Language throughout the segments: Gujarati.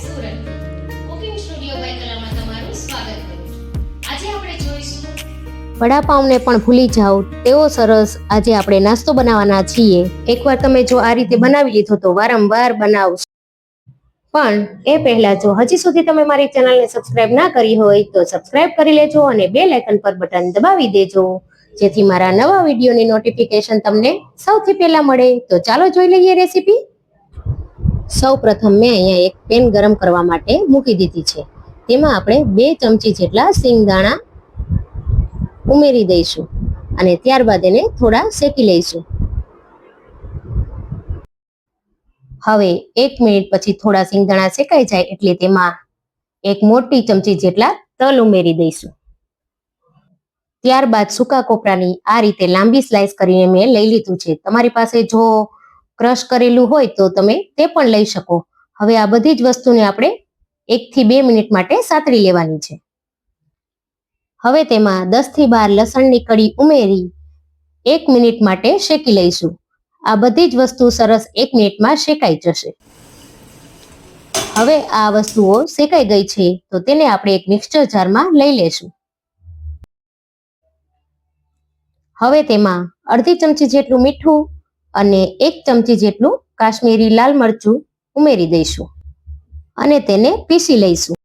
સુરત. કુકિંગ સ્ટુડિયો બાય કલામાં તમારું સ્વાગત કરું આજે આપણે જોઈશું વડાપાઉંને પણ ભૂલી જાઓ. તેવો સરસ. આજે આપણે નાસ્તો બનાવવાના છીએ. એકવાર તમે જો આ રીતે બનાવી લીધો તો વારંવાર બનાવશો. પણ એ પહેલા જો હજી સુધી તમે મારી ચેનલને સબસ્ક્રાઇબ ના કરી હોય તો સબસ્ક્રાઇબ કરી લેજો અને બે લાઇકન પર બટન દબાવી દેજો. જેથી મારા નવા વિડીયોની નોટિફિકેશન તમને સૌથી પહેલા મળે. તો ચાલો જોઈ લઈએ રેસીપી સૌ પ્રથમ મેં અહીંયા એક પેન ગરમ કરવા માટે મૂકી દીધી છે. તેમાં આપણે બે ચમચી જેટલા સિંગદાણા ઉમેરી દઈશું અને ત્યારબાદ એને થોડા શેકી લઈશું. હવે એક મિનિટ પછી થોડા સિંગદાણા શેકાઈ જાય એટલે તેમાં એક મોટી ચમચી જેટલા તલ ઉમેરી દઈશું. ત્યારબાદ સૂકા કોપરાની આ રીતે લાંબી સ્લાઇસ કરીને મેં લઈ લીધું છે. તમારી પાસે જો ક્રશ કરેલું હોય તો તમે તે પણ લઈ શકો. હવે આ બધી જ વસ્તુને આપણે એકથી બે મિનિટ માટે સાતરી લેવાની છે. હવે તેમાં દસથી બાર લસણની કડી ઉમેરી એક મિનિટ માટે શેકી લઈશું. આ બધી જ વસ્તુ સરસ એક મિનિટમાં શેકાઈ જશે. હવે આ વસ્તુઓ શેકાઈ ગઈ છે તો તેને આપણે એક મિક્સચર જારમાં લઈ લેશું. હવે તેમાં અડધી ચમચી જેટલું મીઠું અને એક ચમચી જેટલું કાશ્મીરી લાલ મરચું ઉમેરી દઈશું અને તેને પીસી લઈશું.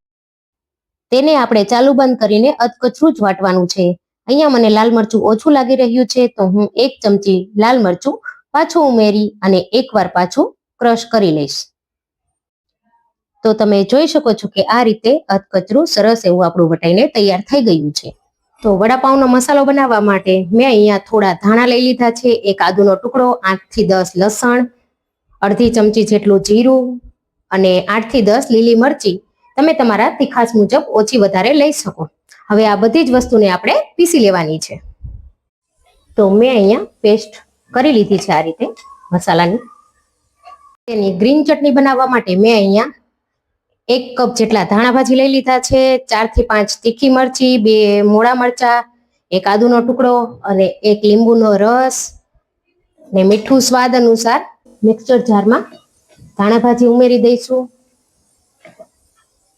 તેને આપણે ચાલુ બંધ કરીને અધકચરું જ વાટવાનું છે. અહીંયા મને લાલ મરચું ઓછું લાગી રહ્યું છે, તો હું એક ચમચી લાલ મરચું પાછું ઉમેરી અને એકવાર પાછું ક્રશ કરી લઈશ. તો તમે જોઈ શકો છો કે આ રીતે અધકચરું સરસ એવું આપણું વટાઈને તૈયાર થઈ ગયું છે. તો વડાપાઉંનો મસાલો બનાવવા માટે મેં અહીંયા થોડા ધાણા લઈ લીધા છે, એક આદુનો ટુકડો આઠથી દસ લસણ, અડધી ચમચી જેટલું જીરું અને આઠથી દસ લીલી મરચી. તમે તમારા તીખાસ મુજબ ઓછી વધારે લઈ શકો. હવે આ બધી જ વસ્તુને આપણે પીસી લેવાની છે. તો મેં અહીંયા પેસ્ટ કરી લીધી છે આ રીતે મસાલાની. તેની ગ્રીન ચટણી બનાવવા માટે મેં અહીંયા એક કપ જેટલા ધાણા ભાજી લઈ લીધા છે ચારથી પાંચ તીખી મરચી, બે મોળા મરચા, એક આદુનો ટુકડો અને એક લીંબુનો રસ ને મીઠું સ્વાદ અનુસાર મિક્સચર જારમાં ધાણા ભાજી ઉમેરી દઈશું.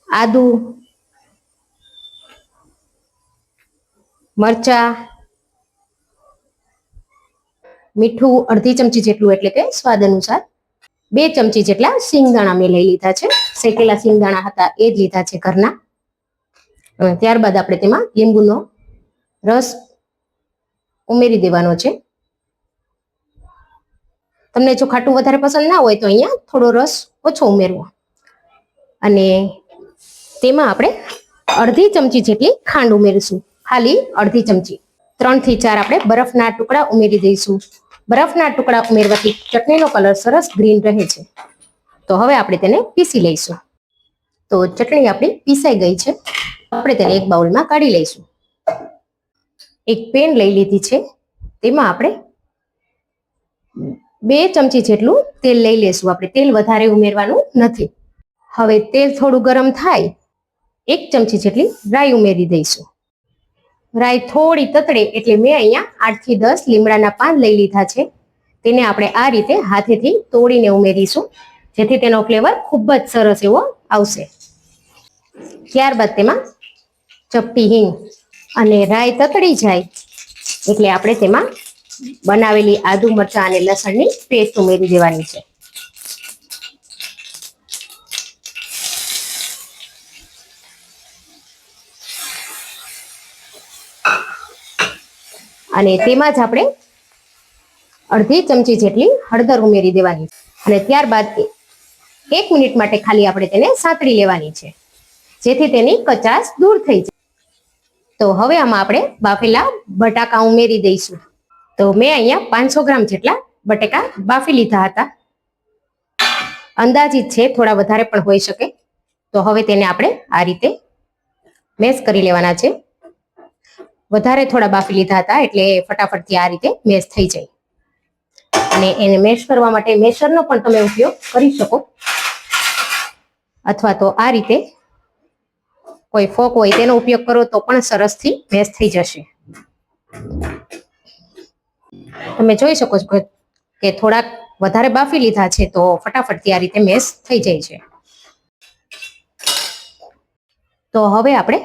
આદુ, મરચા, મીઠું અડધી ચમચી જેટલું એટલે કે સ્વાદ અનુસાર બે ચમચી જેટલા સિંગદાણા મેં લઈ લીધા છે. શેકેલા સિંગદાણા હતા, એ જ લીધા છે ઘરના. ત્યારબાદ આપણે તેમાં લીંબુનો રસ ઉમેરી દેવાનો છે. તમને જો ખાટું વધારે પસંદ ના હોય તો અહીંયા થોડો રસ ઓછો ઉમેરવો. અને તેમાં આપણે અડધી ચમચી જેટલી ખાંડ ઉમેરીશું. ખાલી અડધી ચમચી. ત્રણથી ચાર આપણે બરફના ટુકડા ઉમેરી દઈશું. બરફના ટુકડા ઉમેરવાથી ચટણીનો કલર સરસ ગ્રીન રહે છે. તો હવે આપણે તેને પીસી લઈશું. તો ચટણી આપણી પીસાઈ ગઈ છે. આપણે તેને એક બાઉલમાં કાઢી લઈશું. એક પેન લઈ લીધી છે. તેમાં આપણે બે ચમચી જેટલું તેલ લઈ લેશું. આપણે તેલ વધારે ઉમેરવાનું નથી. હવે તેલ થોડું ગરમ થાય, એક ચમચી જેટલી રાઈ ઉમેરી દઈશું. રાઈ થોડી તતડે એટલે મેં અહીંયા આઠથી દસ લીમડાના પાન લઈ લીધા છે. તેને આપણે આ રીતે હાથેથી તોડીને ઉમેરીશું. જેથી તેનો ફ્લેવર ખૂબ જ સરસ એવો આવશે. ત્યારબાદ તેમાં ચપટી હિંગ અને રાઈ તતડી જાય એટલે આપણે તેમાં બનાવેલી આદુ મરચાં અને લસણની પેસ્ટ ઉમેરી દેવાની છે. અને તેમાં જ આપણે અડધી ચમચી જેટલી હળદર ઉમેરી દેવાની અને ત્યારબાદ એક મિનિટ માટે ખાલી આપણે તેને સાતળી લેવાની છે. જેથી તેની કચાશ દૂર થઈ જાય. તો હવે આમાં આપણે બાફેલા બટાકા ઉમેરી દઈશું. તો મેં અહીંયા પાંચસો ગ્રામ જેટલા બટેકા બાફી લીધા હતા. અંદાજિત છે થોડા વધારે પણ હોઈ શકે. તો હવે તેને આપણે આ રીતે મેશ કરી લેવાના છે. વધારે થોડા બાફી લીધા હતા એટલે ફટાફટથી આ રીતે મેશ થઈ જાય. અને એને મેશ કરવા માટે મેશરનો પણ તમે ઉપયોગ કરી શકો. અથવા તો આ રીતે કોઈ ફોક હોય તેનો ઉપયોગ કરો તો પણ સરસથી મેશ થઈ જશે. તમે જોઈ શકો છો કે થોડાક વધારે બાફી લીધા છે તો ફટાફટથી આ રીતે મેશ થઈ જાય છે. તો હવે આપણે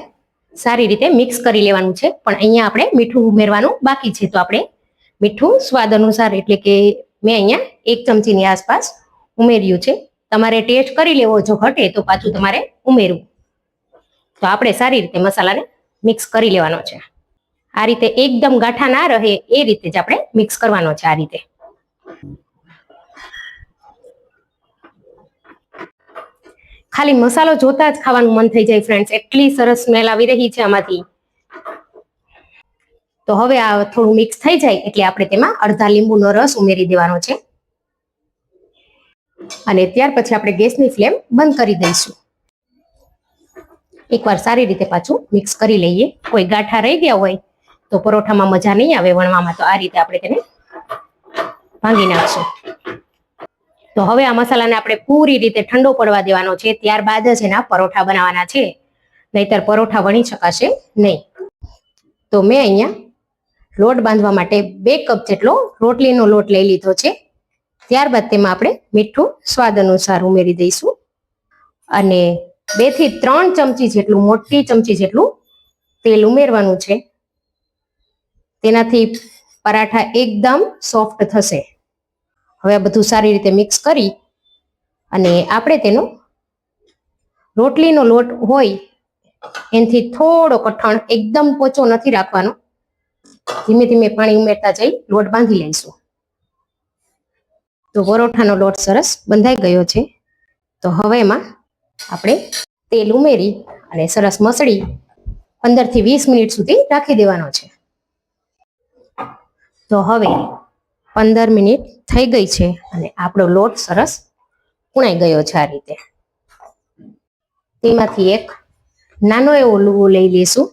સારી રીતે મિક્સ કરી લેવાનું છે. પણ અહીંયા આપણે મીઠું ઉમેરવાનું બાકી છે. તો આપણે મીઠું સ્વાદ અનુસાર એટલે કે મેં અહીંયા એક ચમચીની આસપાસ ઉમેર્યું છે. તમારે ટેસ્ટ કરી લેવો જો ઘટે તો પાછું તમારે ઉમેરવું. તો આપણે સારી રીતે મસાલાને મિક્સ કરી લેવાનો છે. આ રીતે એકદમ ગાંઠા ના રહે એ રીતે જ આપણે મિક્સ કરવાનો છે આ રીતે. ખાલી મસાલો જોતા જ ખાવાનું મન થઈ જાય ફ્રેન્ડ્સ એટલી સરસ સ્મેલ આવી રહી છે આમાંથી. તો હવે આ થોડું મિક્સ થઈ જાય એટલે આપણે તેમાં અડધા લીંબુનો રસ ઉમેરી દેવાનો છે. અને ત્યાર પછી આપણે ગેસની ફ્લેમ બંધ કરી દઈશું. એકવાર સારી રીતે પાછું મિક્સ કરી લઈએ. કોઈ ગાંઠા રહી ગયા હોય તો પરોઠામાં મજા નહીં આવે વણવામાં, તો આ રીતે આપણે તેને ભાંગી નાખશું. તો હવે આ મસાલાને આપણે પૂરી રીતે ઠંડો પડવા દેવાનો છે. ત્યારબાદ જ એના પરોઠા બનાવવાના છે. નહીતર પરોઠા વણી શકાશે નહીં. તો મેં અહીંયા લોટ બાંધવા માટે બે કપ જેટલો રોટલીનો લોટ લઈ લીધો છે. ત્યારબાદ તેમાં આપણે મીઠું સ્વાદ અનુસાર ઉમેરી દઈશું. અને બેથી ત્રણ ચમચી જેટલું મોટી ચમચી જેટલું તેલ ઉમેરવાનું છે. તેનાથી પરાઠા એકદમ સોફ્ટ થશે. હવે આ બધું સારી રીતે મિક્સ કરી અને આપણે તેનો રોટલીનો લોટ હોય એનાથી થોડો કઠણ એકદમ પોચો નથી રાખવાનો. ધીમે ધીમે પાણી ઉમેરતા જઈ લોટ બાંધી લઈશું. તો પરોઠાનો લોટ સરસ બંધાઈ ગયો છે. તો હવે એમાં આપણે તેલ ઉમેરી અને સરસ મસળી પંદરથી વીસ મિનિટ સુધી રાખી દેવાનો છે. તો હવે પંદર મિનિટ થઈ ગઈ છે અને આપણો લોટ સરસ ઉણાઈ ગયો છે આ રીતે. તેમાંથી એક નાનો એવો લુવો લઈ લઈશું.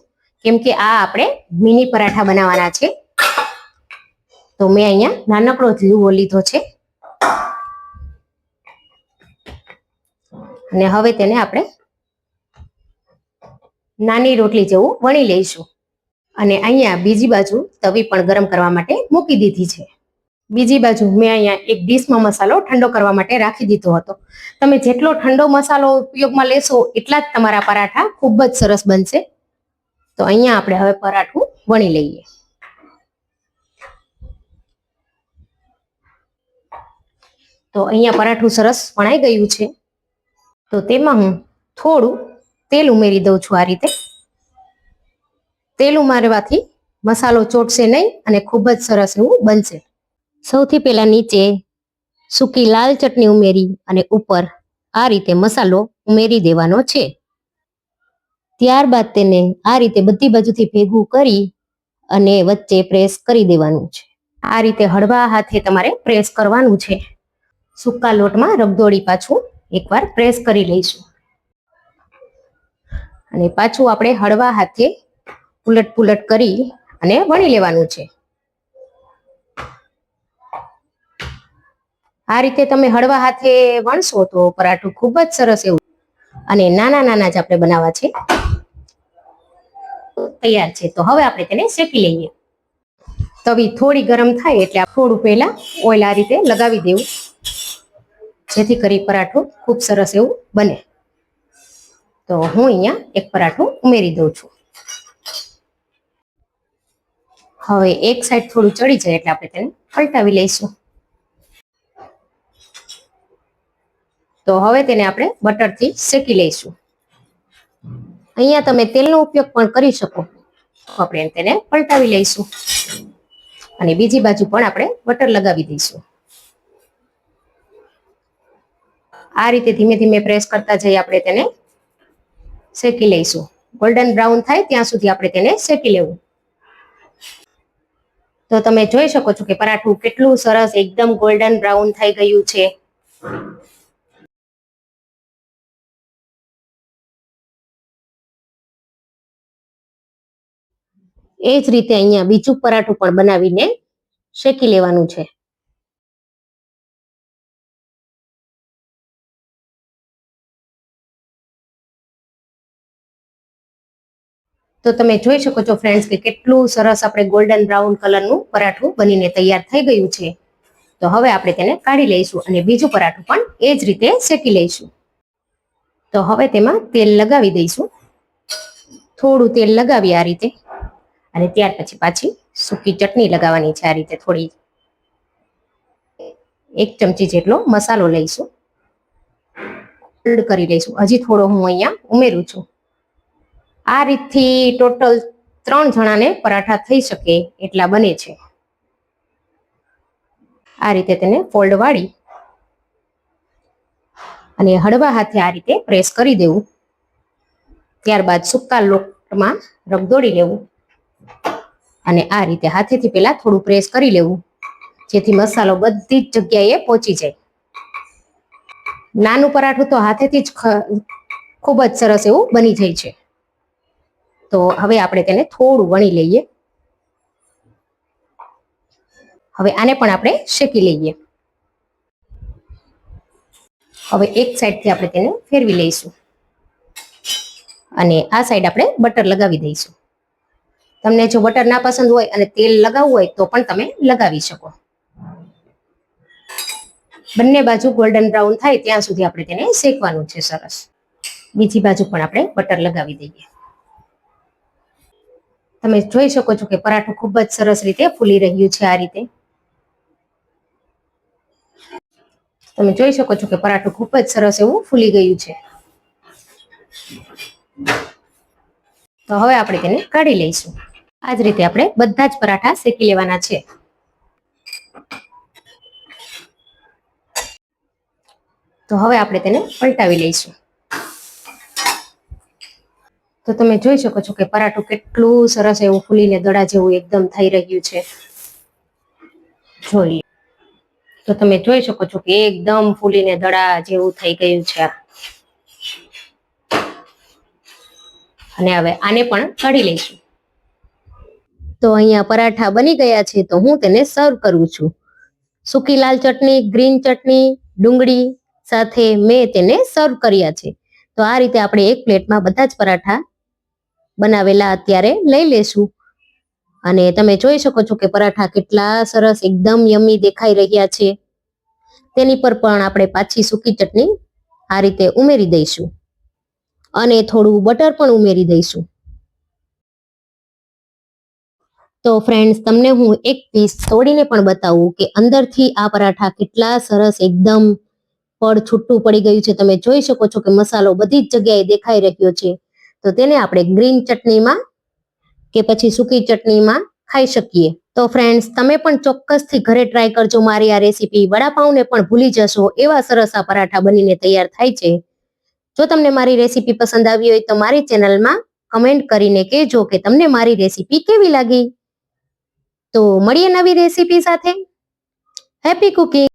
કેમ કે આ આપણે મિની પરાઠા બનાવવાના છે. તો મેં અહીંયા નાનકડો જ લુવો લીધો છે. અને હવે તેને આપણે નાની રોટલી જેવું વણી લઈશું. અને અહીંયા બીજી બાજુ તવી પણ ગરમ કરવા માટે મૂકી દીધી છે. બીજી બાજુ મેં અહીંયા એક ડીશમાં મસાલો ઠંડો કરવા માટે રાખી દીધો હતો. તમે જેટલો ઠંડો મસાલો ઉપયોગમાં લેશો એટલા જ તમારા પરાઠા ખૂબ જ સરસ બનશે. તો અહીંયા આપણે હવે પરાઠું વણી લઈએ. તો અહીંયા પરાઠું સરસ વણાઈ ગયું છે. તો તેમાં હું થોડું તેલ ઉમેરી દઉં છું આ રીતે. તેલ ઉમેરવાથી મસાલો ચોટશે નહીં અને ખૂબ જ સરસ એવું બનશે. સૌથી પહેલાં નીચે સૂકી લાલ ચટણી ઉમેરી અને ઉપર આ રીતે મસાલો ઉમેરી દેવાનો છે. ત્યારબાદ તેને આ રીતે બધી બાજુથી ભેગું કરી અને વચ્ચે પ્રેસ કરી દેવાનું છે. આ રીતે હળવા હાથે તમારે પ્રેસ કરવાનું છે. સૂકા લોટમાં રગદોળી પાછું એકવાર પ્રેસ કરી લઈશું અને પાછું આપણે હળવા હાથે પુલટ પુલટ કરી અને વણી લેવાનું છે. આ રીતે તમે હળવા હાથે વણશો તો પરાઠું ખૂબ જ સરસ એવું અને નાના નાના જ આપણે બનાવવા છે. તૈયાર છે. તો હવે આપણે તેને શેકી લઈએ. તવી થોડી ગરમ થાય એટલે થોડું પહેલા ઓઇલ આ રીતે લગાવી દેવું. જેથી કરી પરાઠું ખૂબ સરસ એવું બને. તો હું અહીંયા એક પરાઠું ઉમેરી દઉં છું. હવે એક સાઈડ થોડું ચડી જાય એટલે આપણે તેને પલટાવી લઈશું. તો હવે તેને આપણે બટરથી શેકી લઈશું. અહીંયા તમે તેલનો ઉપયોગ પણ કરી શકો. આપણે તેને પલટાવી લઈશું. અને બીજી બાજુ પણ આપણે બટર લગાવી દઈશું. આ રીતે ધીમે ધીમે પ્રેસ કરતા જઈ આપણે તેને શેકી લઈશું. ગોલ્ડન બ્રાઉન થાય ત્યાં સુધી આપણે તેને શેકી લેવું. તો તમે જોઈ શકો છો કે પરાઠું કેટલું સરસ એકદમ ગોલ્ડન બ્રાઉન થઈ ગયું છે. એ જ રીતે અહીંયા બીજું પરાઠું પણ બનાવીને શેકી લેવાનું છે. તો તમે જોઈ શકો છો ફ્રેન્ડ્સ કે કેટલું સરસ આપણે ગોલ્ડન બ્રાઉન કલરનું પરાઠું બનીને તૈયાર થઈ ગયું છે. તો હવે આપણે તેને કાઢી લઈશું અને બીજું પરાઠું પણ એ જ રીતે શેકી લઈશું. તો હવે તેમાં તેલ લગાવી દઈશું. થોડું તેલ લગાવી આ રીતે. અને ત્યાર પછી પાછી સૂકી ચટણી લગાવવાની છે આ રીતે થોડી. એક ચમચી જેટલો મસાલો લઈશું. કરી લઈશું. હજી થોડો હું અહીંયા ઉમેરું છું. આ રીતથી ટોટલ ત્રણ જણાને પરાઠા થઈ શકે એટલા બને છે. આ રીતે તેને ફોલ્ડ વાળી અને હળવા હાથે આ રીતે પ્રેસ કરી દેવું. ત્યારબાદ સૂકા લોટમાં રગદોડી લેવું અને આ રીતે હાથેથી પેલા થોડું પ્રેસ કરી લેવું, જેથી મસાલો બધી જ જગ્યાએ પહોંચી જાય. નાનું પરાઠું તો હાથેથી જ ખૂબ જ સરસ એવું બની જાય છે. તો હવે આપણે તેને થોડું વણી લઈએ. હવે આને પણ આપણે શેકી લઈએ. હવે એક સાઈડથી આપણે તેને ફેરવી લઈશું. અને આ સાઈડ આપણે બટર લગાવી દઈશું. તમને જો બટર ના પસંદ હોય અને તેલ લગાવવું હોય તો પણ તમે લગાવી શકો. બંને બાજુ ગોલ્ડન બ્રાઉન થાય ત્યાં સુધી આપણે તેને શેકવાનું છે સરસ. બીજી બાજુ પણ આપણે બટર લગાવી દઈએ. તમે જોઈ શકો છો કે પરાઠું ખૂબ જ સરસ રીતે ફૂલી રહ્યું છે આ રીતે. તમે જોઈ શકો છો કે પરાઠું ખૂબ જ સરસ એવું ફૂલી ગયું છે. તો હવે આપણે તેને કાઢી લઈશું. આ જ રીતે આપણે બધા જ પરાઠા શેકી લેવાના છે. તો હવે આપણે તેને પલટાવી લઈશું. તો તમે જોઈ શકો છો કે પરાઠું કેટલું સરસ એવું ફૂલીને દડા જેવું એકદમ થઈ રહ્યું છે. જોઈએ તો તમે જોઈ શકો છો કે એકદમ ફૂલીને દડા જેવું થઈ ગયું છે અને હવે આને પણ કાઢી લઈશું. તો અહીંયા પરાઠા બની ગયા છે તો હું તેને સર્વ કરું છું. સૂકી લાલ ચટણી, ગ્રીન ચટણી, ડુંગળી સાથે મેં તેને સર્વ કર્યા છે. તો આ રીતે આપણે એક પ્લેટમાં બધા જ પરાઠા બનાવેલા અત્યારે લઈ લેશું. અને તમે જોઈ શકો છો કે પરાઠા કેટલા સરસ, એકદમ યમી દેખાઈ રહ્યા છે. તેની પર પણ આપણે પાછી સૂકી ચટણી આ રીતે ઉમેરી દઈશું. અને થોડું બટર પણ ઉમેરી દઈશું. તો ફ્રેન્ડ્સ તમને હું એક પીસ તોડીને પણ બતાવું કે અંદરથી આ પરાઠા કેટલા સરસ, એકદમ પડ છૂટું પડી ગયું છે. તમે જોઈ શકો છો કે મસાલો બધી જ જગ્યાએ દેખાઈ રહ્યો છે. તો તેને આપણે ગ્રીન ચટણીમાં કે પછી સૂકી ચટણીમાં ખાઈ શકીએ. તો ફ્રેન્ડ્સ તમે પણ ચોક્કસથી ઘરે ટ્રાય કરજો મારી આ રેસીપી વડાપાઉને પણ ભૂલી જશો. એવા સરસ આ પરાઠા બનીને તૈયાર થાય છે. જો તમને મારી રેસીપી પસંદ આવી હોય તો મારી ચેનલમાં કમેન્ટ કરીને કહેજો કે તમને મારી રેસીપી કેવી લાગી. તો મળીએ નવી રેસીપી સાથે. Happy cooking